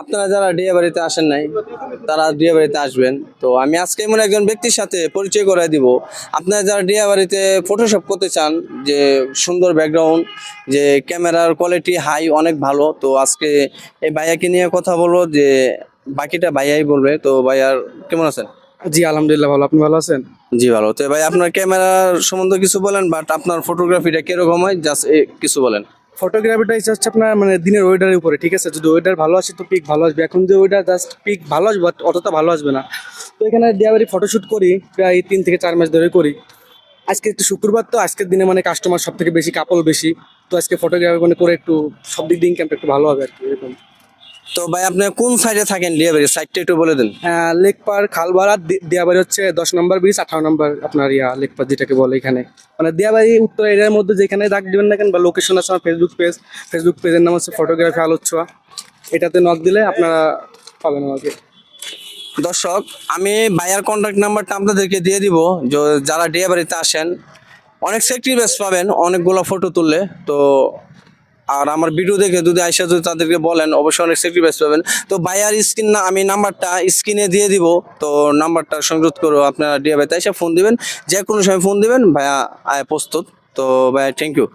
আপনারা যারা ডিয়া বাড়িতে আসেন নাই তারা ডিয়া বাড়িতে আসবেন। তো আমি আজকে এমন একজন ব্যক্তির সাথে পরিচয় করে দিব। আপনারা যারা ডিয়া বাড়িতে ফটোশপ করতে চান যে সুন্দর ব্যাকগ্রাউন্ড যে ক্যামেরার কোয়ালিটি হাই অনেক ভালো তো আজকে এই ভাইয়াকে নিয়ে কথা বলব যে বাকিটা ভাইয়াই বলবে। তো ভাইয়ার কেমন আছেন? জি আলহামদুলিল্লাহ ভালো। আপনি ভালো আছেন? জি ভালো। তো ভাই আপনার ক্যামেরার সম্বন্ধে কিছু বলেন বাট আপনার ফটোগ্রাফিটা কীরকম হয়? জাস্ট কিছু বলেন। ফটোগ্রাফিটা হচ্ছে আপনার মানে দিনের ওয়েডারের উপরে, ঠিক আছে? যদি ওয়েডার ভালো আসে তো পিক ভালো আসবে। এখন যে ওয়েডার জাস্ট পিক ভালো আসবে বাট অতটা ভালো আসবে না। তো এখানে দেওয়ারি ফটোশ্যুট করি, প্রায় তিন থেকে চার মাস ধরে করি। আজকে একটু শুক্রবার তো, আজকের দিনে মানে কাস্টমার সব থেকে বেশি কাপল বেশি। তো আজকে ফটোগ্রাফি মানে করে একটু সব দিক দিয়ে ইনকামটা একটু ভালো হবে আর কি, এরকম। তো ভাই আপনি কোন সাইডে থাকেন ডিয়া বাড়ি সাইডটা একটু বলে দেন। লেক পার খালবাড়া দিয়াবাড়ি হচ্ছে দশ নম্বর ব্রিজ আঠারো নম্বর আপনার ইয়া লেক পার যেটাকে বলে এখানে। মানে দিয়াবাড়ি উত্তর এরিয়ার মধ্যে যেখানে ডাক দিবেন না কেন বা লোকেশন আছে আমার ফেসবুক পেজ ফেসবুক পেজের নাম হচ্ছে ফটোগ্রাফি আলোচ্ছোয়া। এটাতে নক দিলে আপনারা পাবেন আমাকে। দর্শক আমি ভাইয়ার কন্ট্যাক্ট নাম্বারটা আপনাদেরকে দিয়ে দিব। য- যারা ডিয়াবাড়িতে আসেন অনেক সেক্রিফাইস পাবেন অনেকগুলো ফটো তুললে। তো আর আমার ভিডিও দেখে যদি আইসা যদি তাদেরকে বলেন, অবশ্যই অনেক সেক্রিফাইস পাবেন। তো বায়ার স্ক্রিন না, আমি নাম্বারটা স্ক্রিনে দিয়ে দিব। তো নাম্বারটা সংযুক্ত করে আপনারা ডিয়া ভাই। এসে ফোন দিবেন যে কোনো সময় ফোন দিবেন, ভাইয়া প্রস্তুত। তো ভাইয়া থ্যাংক ইউ